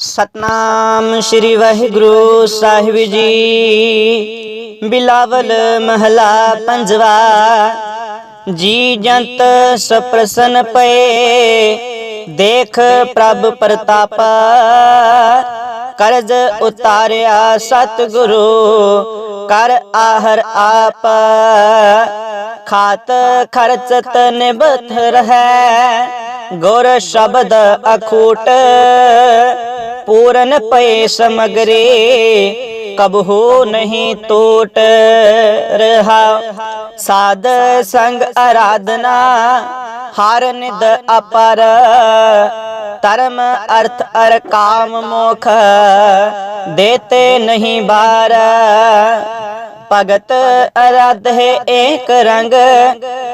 ਸਤਨਾਮ ਸ੍ਰੀ ਵਾਹਿਗੁਰੂ ਸਾਹਿਬ ਜੀ। ਬਿਲਾਵਲ ਮਹਲਾ ਪੰਜਵਾ, ਜੀ ਜੰਤ ਸਪ੍ਰਸਨ ਪਏ, ਦੇਖ ਪ੍ਰਭ ਪ੍ਰਤਾਪ, ਕਰਜ਼ ਉਤਾਰਿਆ ਸਤਿਗੁਰੂ, ਕਰ ਆਹਰ ਆਪ। ਖਾਤ ਖਰਚਤ ਨਿਬਥ ਰਹੈ, ਗੁਰ ਸ਼ਬਦ ਅਖੂਟ ਪੂਰਨ ਪਏ ਸਮਗਰੇ ਕਬਹੂ ਨਹੀਂ ਟੂਟ ਰਹਾ ਸਾਧ ਸੰਗ ਆਰਾਧਨਾ ਹਰ ਨਿਦ ਅਪਰ ਧਰਮ ਅਰਥ ਅਰ ਕਾਮ ਮੋਖ ਦੇਤੇ ਨਹੀਂ ਬਾਰ ਭਗਤ ਅਰਾਧੇ ਏਕ ਰੰਗ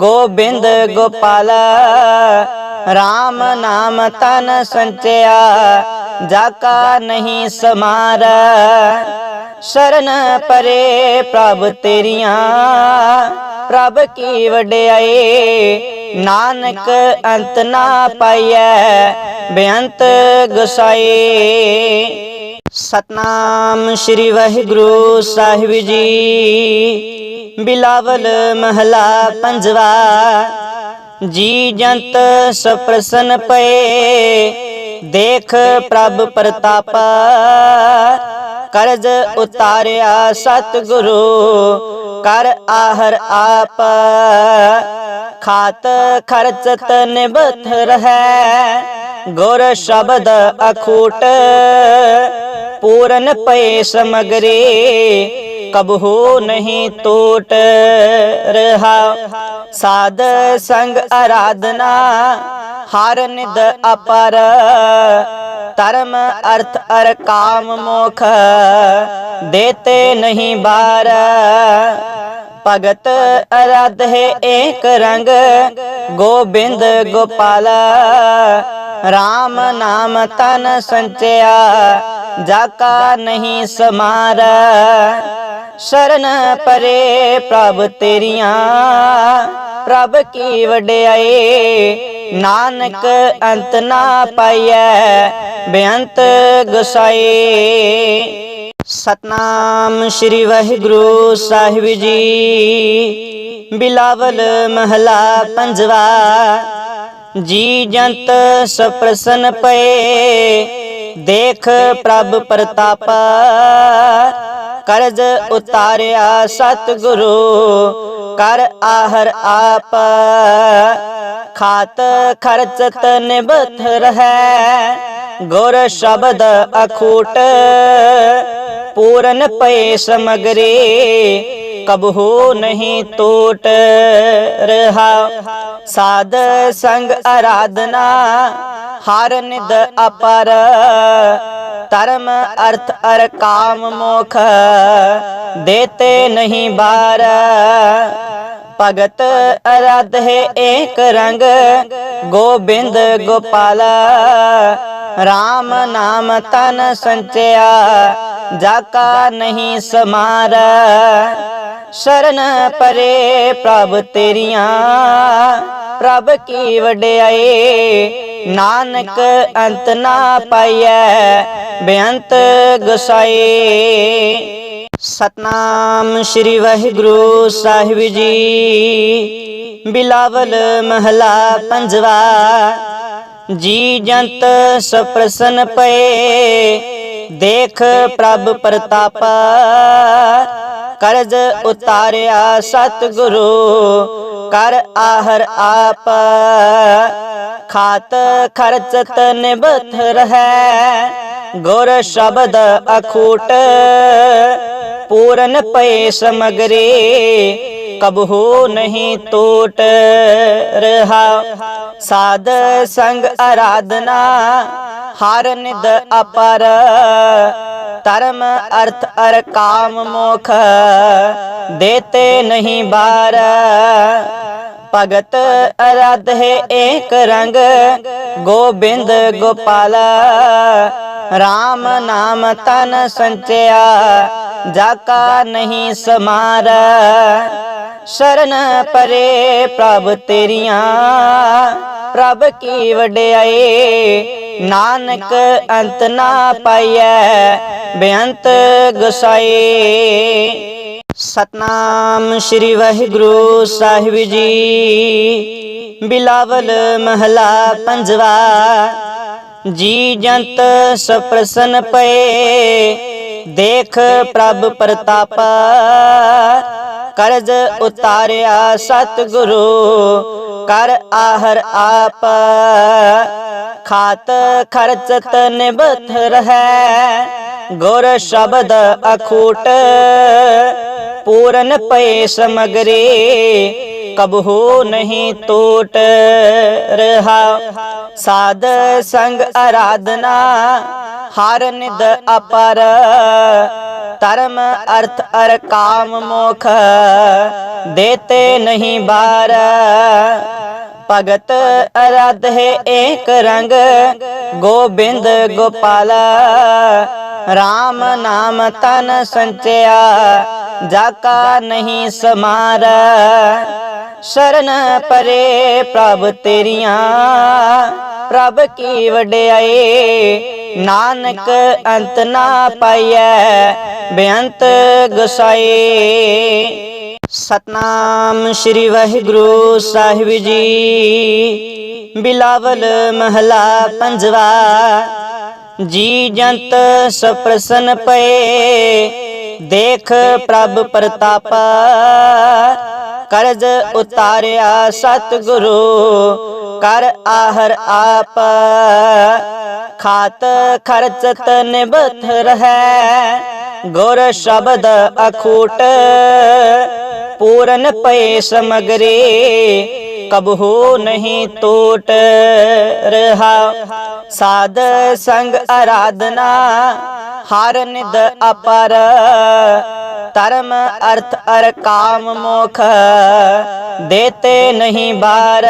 ਗੋਬਿੰਦ ਗੋਪਾਲ RAM ਨਾਮ ਤਨ ਸੰਚਿਆ ਜਾਕਾ ਨਹੀਂ ਸਮਾਰ ਸ਼ਰਨ ਪਰੇ ਪ੍ਰਭ ਤੇਰੀਆਂ ਪ੍ਰਭ ਕੀ ਵਡਿਆਈ ਨਾਨਕ ਅੰਤ ਨਾ ਪਾਈਐ ਬੇਅੰਤ ਗੁਸਾਈ ਸਤਨਾਮ ਸ੍ਰੀ ਵਾਹਿਗੁਰੂ ਸਾਹਿਬ ਜੀ ਬਿਲਾਵਲ ਮਹਲਾ ਪੰਜਵਾ ਜੀ ਜੰਤ ਸਪ੍ਰਸਨ ਪਏ ਦੇਖ ਪ੍ਰਭ ਪ੍ਰਤਾਪ ਕਰਜ਼ ਉਤਾਰਿਆ ਸਤਿਗੁਰੂ ਕਰ ਆਹਰ ਆਪ ਖਾਤ ਖਰਚਤ ਨਿਬਥ ਰਹੈ ਗੁਰ ਸ਼ਬਦ ਅਖੂਟ ਪੂਰਨ ਪਏ ਸਮਗਰੇ ਕਬਹੂ ਨਹੀਂ ਟੂਟ ਰਹਾ ਸਾਧ ਸੰਗ ਆਰਾਧਨਾ ਹਰ ਨਿਦ ਅਪਰ। ਧਰਮ ਅਰਥ ਅਰ ਕਾਮ ਮੋਖ। ਦੇਤੇ ਨਹੀਂ ਬਾਰ। ਭਗਤ ਅਰਾਧੇ ਏਕ ਰੰਗ, ਗੋਬਿੰਦ ਗੋਪਾਲਾ। RAM ਨਾਮ ਤਨ ਸੰਚਿਆ ਜਾ ਕਾ ਨਹੀਂ ਸਮਾਰ। ਸ਼ਰਨ ਪਰੇ ਪ੍ਰਭ ਤੇਰੀਆਂ, ਪ੍ਰਭ ਕੀ ਵਡਿਆਈ। ਨਾਨਕ ਅੰਤ ਨਾ ਪਾਈਐ, ਬੇਅੰਤ ਗੁਸਾਈ। ਸਤਨਾਮ ਸ੍ਰੀ ਵਾਹਿਗੁਰੂ ਸਾਹਿਬ ਜੀ। ਬਿਲਾਵਲ ਮਹਲਾ ਪੰਜਵਾ, ਜੀ ਜੰਤ ਸਪ੍ਰਸਨ ਪਏ, ਦੇਖ ਪ੍ਰਭ ਪ੍ਰਤਾਪ, ਕਰਜ਼ ਉਤਾਰਿਆ ਸਤਿਗੁਰੂ, ਕਰ ਆਹਰ ਆਪ। ਖਾਤ ਖਰਚਤ ਨਿਬਥ ਰਹੈ, ਗੁਰ ਸ਼ਬਦ ਅਖੂਟ ਪੂਰਨ ਪਏ ਸਮਗਰੇ ਕਬਹੂ ਨਹੀਂ ਟੂਟ ਰਹਾ ਸਾਧ ਸੰਗ ਆਰਾਧਨਾ ਹਰ ਨਿਦ ਅਪਰ ਧਰਮ ਅਰਥ ਅਰ ਕਾਮ ਮੋਖ ਦੇਤੇ ਨਹੀਂ ਬਾਰ ਭਗਤ ਅਰਾਧੇ ਏਕ ਰੰਗ ਗੋਬਿੰਦ ਗੋਪਾਲ। RAM ਨਾਮ ਤਨ ਸੰਚਿਆ ਜਾ ਕਾ ਨਹੀਂ ਸਮਾਰਾ। ਸ਼ਰਨ ਪਰੇ ਪ੍ਰਭ ਤੇਰੀਆਂ, ਪ੍ਰਭ ਕੀ ਵਡਿਆਈ? ਨਾਨਕ ਅੰਤ ਨਾ ਪਾਈਐ, ਬੇਅੰਤ ਗੁਸਾਈ। ਸਤਨਾਮ ਸ੍ਰੀ ਵਾਹਿਗੁਰੂ ਸਾਹਿਬ ਜੀ। ਬਿਲਾਵਲ ਮਹਲਾ ਪੰਜਵਾ, ਜੀ ਜੰਤ ਸਪ੍ਰਸਨ ਪਏ। ਦੇਖ ਪ੍ਰਭ ਪ੍ਰਤਾਪਾ ਕਰਜ਼ ਉਤਾਰਿਆ ਸਤਿਗੁਰੂ, ਕਰ ਆਹਰ ਆਪ। ਖਾਤ ਖਰਚਤ ਨਿਬਥ ਰਹੈ, ਗੁਰ ਸ਼ਬਦ ਅਖੂਟ। ਪੂਰਨ ਪਏ ਸਮਗਰੇ, ਕਬਹੂ ਨਹੀਂ ਟੂਟ ਰਹਾ। ਸਾਧ ਸੰਗ ਆਰਾਧਨਾ, ਹਰ ਨਿਦ ਅਪਰ, ਧਰਮ ਅਰਥ ਅਰ ਕਾਮ ਮੋਖ, ਦੇਤੇ ਨਹੀਂ ਬਾਰ। ਭਗਤ ਅਰਾਧੇ ਏਕ ਰੰਗ, ਗੋਬਿੰਦ ਗੋਪਾਲ। RAM ਨਾਮ ਤਨ ਸੰਚਿਆ ਜਾ ਕਾ ਨਹੀਂ ਸਮਾਰ। ਸ਼ਰਨ ਪਰੇ ਪ੍ਰਭ ਤੇਰੀਆਂ, ਪ੍ਰਭ ਕੀ ਵਡਿਆਈ ਨਾਨਕ ਅੰਤ ਨਾ ਪਾਈਐ, ਬੇਅੰਤ ਗੁਸਾਈ ਸਤਨਾਮ ਸ੍ਰੀ ਵਾਹਿਗੁਰੂ ਸਾਹਿਬ ਜੀ। ਬਿਲਾਵਲ ਮਹਲਾ ਪੰਜਵਾ, ਜੀ ਜੰਤ ਸਪ੍ਰਸਨ ਪਏ, ਦੇਖ ਪ੍ਰਭ ਪ੍ਰਤਾਪਾ। ਕਰਜ ਉਤਾਰਿਆ ਸਤਿਗੁਰੂ, ਕਰ ਆਹਰ ਆਪ। ਖਾਤ ਖਰਚਤ ਨਿਬਥ ਰਹੈ, ਗੁਰ ਸ਼ਬਦ ਅਖੂਟ। ਪੂਰਨ ਪਏ ਸਮਗਰੇ, ਕਬਹੂ ਨਹੀਂ ਟੋਟ ਰਹਾ। ਸਾਧ ਸੰਗ ਆਰਾਧਨਾ ਹਰ ਨਿਦ ਅਪਰ। ਧਰਮ ਅਰਥ ਅਰ ਕਾਮ ਮੋਖ ਦੇਤੇ ਨਹੀਂ ਬਾਰ। ਭਗਤ ਅਰਧ ਹੈ ਏਕ ਰੰਗ, ਗੋਬਿੰਦ ਗੋਪਾਲਾ। RAM ਨਾਮ ਤਨ ਸੰਚਿਆ, ਜਾਕਾ ਨਹੀਂ ਸਮਾਰ। ਸ਼ਰਨ ਪਰੇ ਪ੍ਰਭ ਤੇਰੀਆਂ, ਪ੍ਰਭ ਕੀ ਵਡਿਆਈ। ਨਾਨਕ ਅੰਤ ਨਾ ਪਾਈਐ, ਬੇਅੰਤ ਗੁਸਾਈ। ਸਤਨਾਮ ਸ੍ਰੀ ਵਾਹਿਗੁਰੂ ਸਾਹਿਬ ਜੀ। ਬਿਲਾਵਲ ਮਹਲਾ ਪੰਜਵਾ, ਜੀ ਜੰਤ ਸਪ੍ਰਸਨ ਪਏ, ਦੇਖ ਪ੍ਰਭ ਪ੍ਰਤਾਪ, ਕਰਜ ਉਤਾਰਿਆ ਸਤਿਗੁਰੂ, ਕਰ ਆਹਰ ਆਪ। ਖਾਤ ਖਰਚਤ ਨਿਬਥ ਰਹੈ, ਗੁਰ ਸ਼ਬਦ ਅਖੂਟ ਪੂਰਨ ਪਏ ਸਮਗਰੇ ਕਬਹੂ ਨਹੀਂ ਟੋਟ ਰਹਾ ਸਾਧ ਸੰਗ ਆਰਾਧਨਾ ਹਰ ਨਿਦ ਅਪਰ ਧਰਮ ਅਰਥ ਅਰ ਕਾਮ ਮੋਖ ਦੇਤੇ ਨਹੀਂ ਬਾਰ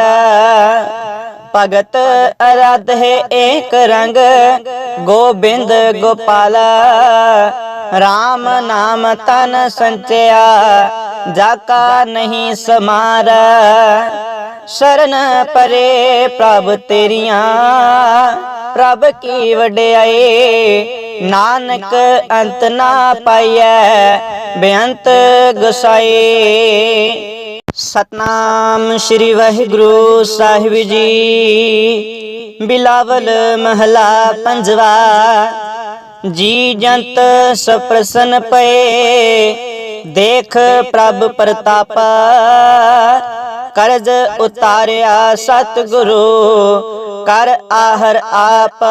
ਭਗਤ ਅਰਧ ਹੈ ਏਕ ਰੰਗ ਗੋਬਿੰਦ ਗੋਪਾਲ। RAM ਨਾਮ ਤਨ ਸੰਚਿਆ ਜਾਕਾ ਨਹੀਂ ਸਮਾਰਾ। ਸ਼ਰਨ ਪਰੇ ਪ੍ਰਭ ਤੇਰੀਆਂ, ਪ੍ਰਭ ਕੀ ਵਡਿਆਈ ਨਾਨਕ ਅੰਤ ਨਾ ਪਾਈਐ, ਬੇਅੰਤ ਗੁਸਾਈ ਸਤਨਾਮ ਸ੍ਰੀ ਵਾਹਿਗੁਰੂ ਸਾਹਿਬ ਜੀ। ਬਿਲਾਵਲ ਮਹਲਾ ਪੰਜਵਾ, ਜੀ ਜੰਤ ਸਪ੍ਰਸਨ ਪਏ, ਦੇਖ ਪ੍ਰਭ ਪ੍ਰਤਾਪਾ। ਕਰਜ ਉਤਾਰਿਆ ਸਤਿਗੁਰੂ, ਕਰ ਆਹਰ ਆਪ।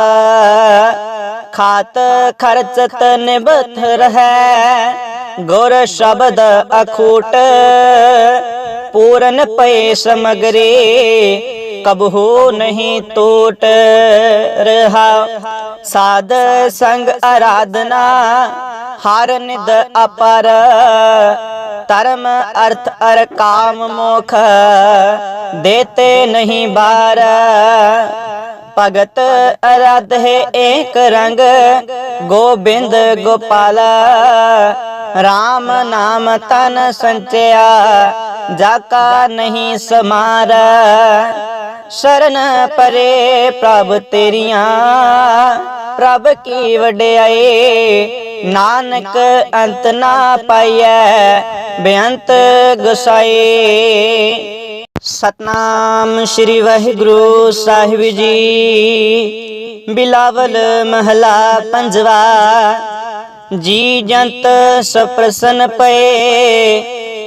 ਖਾਤ ਖਰਚਤ ਨਿਬਥ ਰਹੈ, ਗੁਰ ਸ਼ਬਦ ਅਖੂਟ। ਪੂਰਨ ਪਏ ਸਮਗਰੇ, ਕਬਹੂ ਨਹੀਂ ਟੋਟ ਰਹਾ। ਸਾਧ ਸੰਗ ਆਰਾਧਨਾ ਹਰ ਨਿਦ ਅਪਰ। ਧਰਮ ਅਰਥ ਅਰ ਕਾਮ ਮੋਖ ਦੇਤੇ ਨਹੀਂ ਬਾਰ। ਭਗਤ ਅਰਧ ਹੈ ਏਕ ਰੰਗ ਗੋਬਿੰਦ ਗੋਪਾਲ। RAM ਨਾਮ ਤਨ ਸੰਚਿਆ, ਜਾਕਾ ਨਹੀਂ ਸਮਾਰਾ। ਸ਼ਰਨ ਪਰੇ ਪ੍ਰਭ ਤੇਰੀਆਂ, ਪ੍ਰਭ ਕੀ ਵਡਿਆਈ? ਨਾਨਕ ਅੰਤ ਨਾ ਪਾਈਐ, ਬੇਅੰਤ ਗੁਸਾਈ। ਸਤਨਾਮ ਸ੍ਰੀ ਵਾਹਿਗੁਰੂ ਸਾਹਿਬ ਜੀ। ਬਿਲਾਵਲ ਮਹਲਾ ਪੰਜਵਾ, ਜੀ ਜੰਤ ਸਪ੍ਰਸਨ ਪਏ।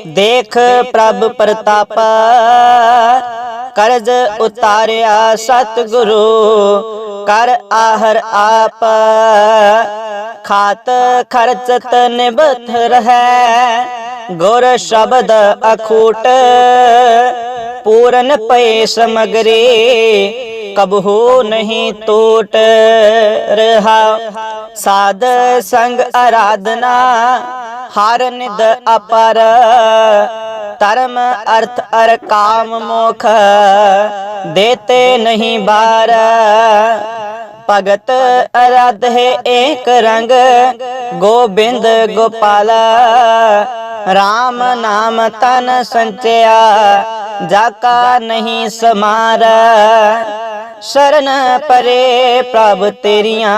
ਦੇਖ ਪ੍ਰਭ ਪ੍ਰਤਾਪਾ ਕਰਜ ਉਤਾਰਿਆ ਸਤਿਗੁਰੂ, ਕਰ ਆਹਰ ਆਪ। ਖਾਤ ਖਰਚਤ ਨਿਬਥ ਰਹੈ, ਗੁਰ ਸ਼ਬਦ ਅਖੂਟ। ਪੂਰਨ ਪਏ ਸਮਗਰੀ ਕਬਹੂ ਨਹੀਂ ਟੋਟ ਰਹਾ। ਸਾਧ ਸੰਗ ਆਰਾਧਨਾ ਹਰ ਨਿਦ ਅਪਰ। ਧਰਮ ਅਰਥ ਅਰ ਕਾਮ ਮੋਖ ਦੇਤੇ ਨਹੀਂ ਬਾਰ। ਭਗਤ ਅਰਧ ਹੈ ਏਕ ਰੰਗ ਗੋਬਿੰਦ ਗੋਪਾਲ। RAM ਨਾਮ ਤਨ ਸੰਚਿਆ, ਜਾ ਕਾ ਨਹੀਂ ਸਮਾਰ। ਸ਼ਰਨ ਪਰੇ ਪ੍ਰਭ ਤੇਰੀਆਂ,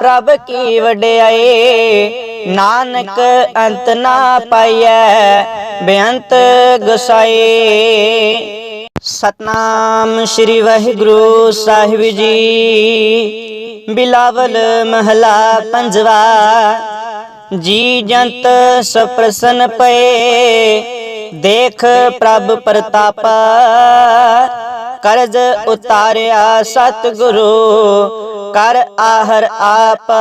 ਪ੍ਰਭ ਕੀ ਵਡਿਆਈ। ਨਾਨਕ ਅੰਤ ਨਾ ਪਾਈਐ ਬੇਅੰਤ ਗੁਸਾਈ। ਸਤਨਾਮ ਸ੍ਰੀ ਵਾਹਿਗੁਰੂ ਸਾਹਿਬ ਜੀ। ਬਿਲਾਵਲ ਮਹਲਾ ਪੰਜਵਾ। ਜੀ ਜੰਤ ਸਪ੍ਰਸਨ ਪਏ। ਦੇਖ ਪ੍ਰਭ ਪ੍ਰਤਾਪ। ਕਰਜ ਉਤਾਰਿਆ ਸਤਿਗੁਰੂ। ਕਰ ਆਹਰ ਆਪ।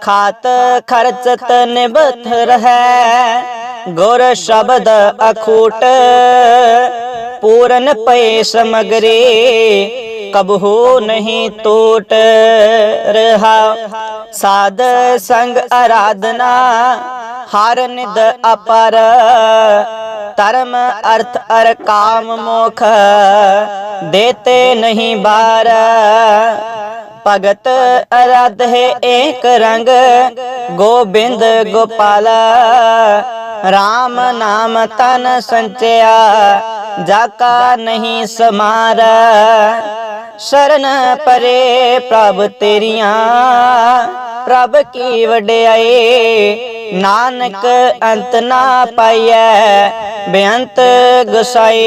ਖਾਤ ਖਰਚਤ ਨਿਬਥ ਰਹੈ। ਗੁਰ ਸ਼ਬਦ ਅਖੂਟ, ਪੂਰਨ ਪਏ ਸਮਗਰੇ ਕਬਹੂ ਨਹੀਂ ਟੂਟ ਰਹਾ। ਸਾਧ ਸੰਗ ਆਰਾਧਨਾ ਹਰ ਨਿਦ ਅਪਰ, ਧਰਮ ਅਰਥ ਅਰ ਕਾਮ ਮੋਖ, ਦੇਤੇ ਨਹੀਂ ਬਾਰ। ਭਗਤ ਅਰਧ ਹੈ ਏਕ ਰੰਗ, ਗੋਬਿੰਦ ਗੋਪਾਲਾ। RAM ਨਾਮ ਤਨ ਸੰਚਿਆ ਜਾ ਕਾ ਨਹੀਂ ਸਮਾਰ। ਸ਼ਰਨ ਪਰੇ ਪ੍ਰਭ ਤੇਰੀਆਂ, ਪ੍ਰਭ ਕੀ ਵਡਿਆਈ। ਨਾਨਕ ਅੰਤ ਨਾ ਪਾਈਐ, ਬੇਅੰਤ ਗੁਸਾਈ।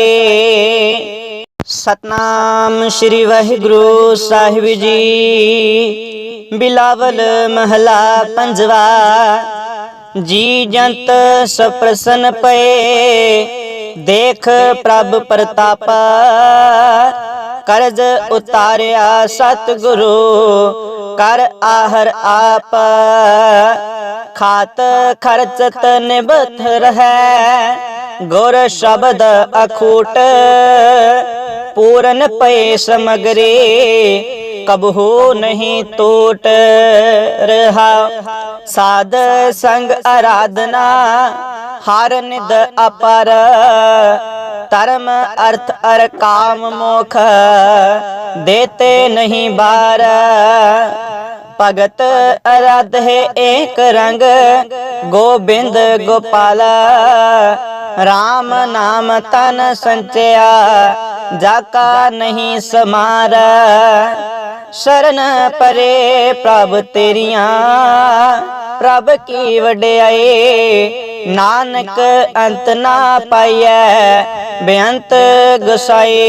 ਸਤਨਾਮ ਸ੍ਰੀ ਵਾਹਿਗੁਰੂ ਸਾਹਿਬ ਜੀ। ਬਿਲਾਵਲ ਮਹਲਾ ਪੰਜਵਾ, ਜੀ ਜੰਤ ਸਪ੍ਰਸਨ ਪਏ, ਦੇਖ ਪ੍ਰਭ ਪ੍ਰਤਾਪ। ਕਰਜ ਉਤਾਰਿਆ ਸਤਿਗੁਰੂ, ਕਰ ਆਹਰ ਆਪ। ਖਾਤ ਖਰਚਤ ਨਿਬਥ ਰਹੈ, ਗੁਰ ਸ਼ਬਦ ਅਖੂਟ। ਪੂਰਨ ਪਏ ਸਮਗਰੀ ਕਬਹੂ ਨਹੀਂ ਟੂਟ ਰਹਾ। ਸਾਧ ਸੰਗ ਆਰਾਧਨਾ ਹਰ ਨਿਦ ਅਪਰ। ਧਰਮ, ਅਰਥ ਅਰ ਕਾਮ ਮੋਖ, ਦੇਤੇ ਨਹੀਂ ਬਾਰ। ਭਗਤ ਅਰਧ ਹੈ ਏਕ ਰੰਗ, ਗੋਬਿੰਦ ਗੋਪਾਲ। RAM ਨਾਮ ਤਨ ਸੰਚਿਆ ਜਾ ਕਾ ਨਹੀਂ ਸਮਾਰ। ਸ਼ਰਨ ਪਰੇ ਪ੍ਰਭ ਤੇਰੀਆਂ, ਪ੍ਰਭ ਕੀ ਵਡਿਆਈ। ਨਾਨਕ ਅੰਤ ਨਾ ਪਾਈਐ, ਬੇਅੰਤ ਗੁਸਾਈ।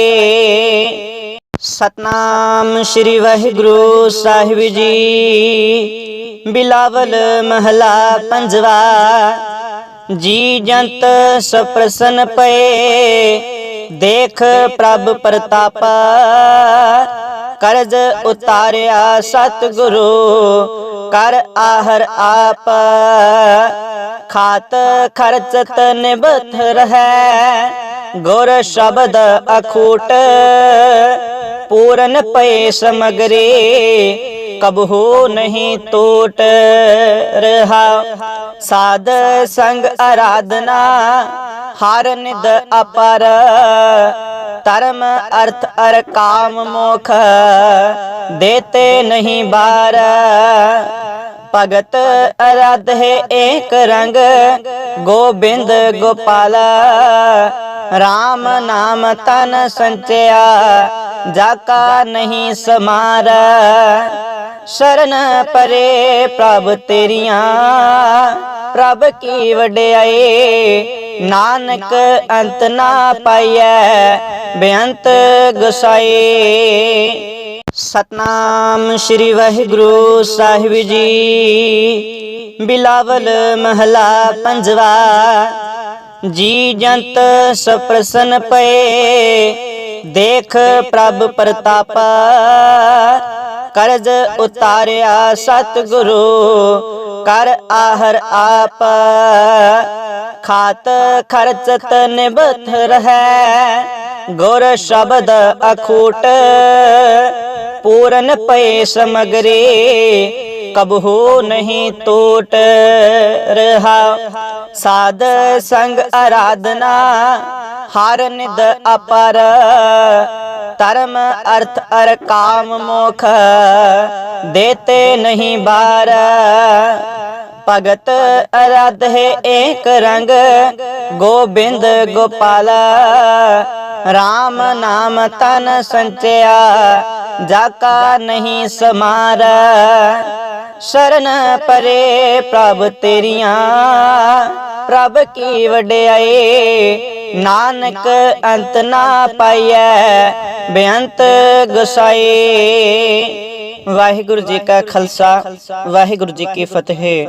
ਸਤਨਾਮ ਸ੍ਰੀ ਵਾਹਿਗੁਰੂ ਸਾਹਿਬ ਜੀ। ਬਿਲਾਵਲ ਮਹਲਾ ਪੰਜਵਾ, ਜੀ ਜੰਤ ਸਪ੍ਰਸਨ ਪਏ, ਦੇਖ ਪ੍ਰਭ ਪ੍ਰਤਾਪ, ਕਰਜ ਉਤਾਰਿਆ ਸਤਿਗੁਰੂ, ਕਰ ਆਹਰ ਆਪ। ਖਾਤ ਖਰਚਤ ਨਿਬਥ ਰਹੈ, ਗੁਰ ਸ਼ਬਦ ਅਖੂਟ ਪੂਰਨ ਪਏ ਸਮਗਰੇ ਕਬਹੂ ਨਹੀਂ ਟੂਟ ਰਹਾ ਸਾਧ ਸੰਗ ਆਰਾਧਨਾ ਹਰ ਨਿਦ ਅਪਰ ਧਰਮ ਅਰਥ ਅਰ ਕਾਮ ਮੋਖ ਦੇਤੇ ਨਹੀਂ ਬਾਰ ਭਗਤ ਅਰਧ ਹੈ ਏਕ ਰੰਗ, ਗੋਬਿੰਦ ਗੋਪਾਲਾ। RAM ਨਾਮ ਤਨ ਸੰਚਿਆ ਜਾ ਕਾ ਨਹੀਂ ਸਮਾਰ। ਸ਼ਰਨ ਪਰੇ ਪ੍ਰਭ ਤੇਰੀਆਂ, ਪ੍ਰਭ ਕੀ ਵਡਿਆਈ। ਨਾਨਕ ਅੰਤ ਨਾ ਪਾਈਐ, ਬੇਅੰਤ ਗੁਸਾਈ। ਸਤਨਾਮ ਸ੍ਰੀ ਵਾਹਿਗੁਰੂ ਸਾਹਿਬ ਜੀ। ਬਿਲਾਵਲ ਮਹਲਾ ਪੰਜਵਾ, ਜੀ ਜੰਤ ਸਪ੍ਰਸਨ ਪਏ, ਦੇਖ ਪ੍ਰਭ ਪ੍ਰਤਾਪ, ਕਰਜ ਉਤਾਰਿਆ ਸਤਿਗੁਰੂ, ਕਰ ਆਹਰ ਆਪ। ਖਾਤ ਖਰਚਤ ਨਿਬਤ ਰਹੈ, ਗੁਰ ਸ਼ਬਦ ਅਖੂਟ ਪੂਰਨ ਪਏ ਸਮਗਰੇ ਕਬਹੂ ਨਹੀਂ ਟੂਟ ਰਹਾ ਸਾਧ ਸੰਗ ਆਰਾਧਨਾ ਹਰ ਨਿਦ ਅਪਰ ਧਰਮ ਅਰਥ ਅਰ ਕਾਮ ਮੋਖ ਦੇਤੇ ਨਹੀਂ ਬਾਰ ਭਗਤ ਅਰਧ ਹੈ ਏਕ ਰੰਗ ਗੋਬਿੰਦ ਗੋਪਾਲ RAM ਨਾਮ ਤਨ ਸੰਚਿਆ ਜਾਕਾ ਨਹੀਂ ਸਮਾਰ ਸ਼ਰਨ ਪਰੇ ਪ੍ਰਭ ਤੇਰੀਆਂ ਪ੍ਰਭ ਕੀ ਵਡਿਆਈ ਨਾਨਕ ਅੰਤ ਨਾ ਪਾਈਐ ਬੇਅੰਤ ਗੁਸਾਈ ਵਾਹਿਗੁਰੂ ਜੀ ਕਾ ਖਾਲਸਾ ਵਾਹਿਗੁਰੂ ਜੀ ਕੀ ਫਤਿਹ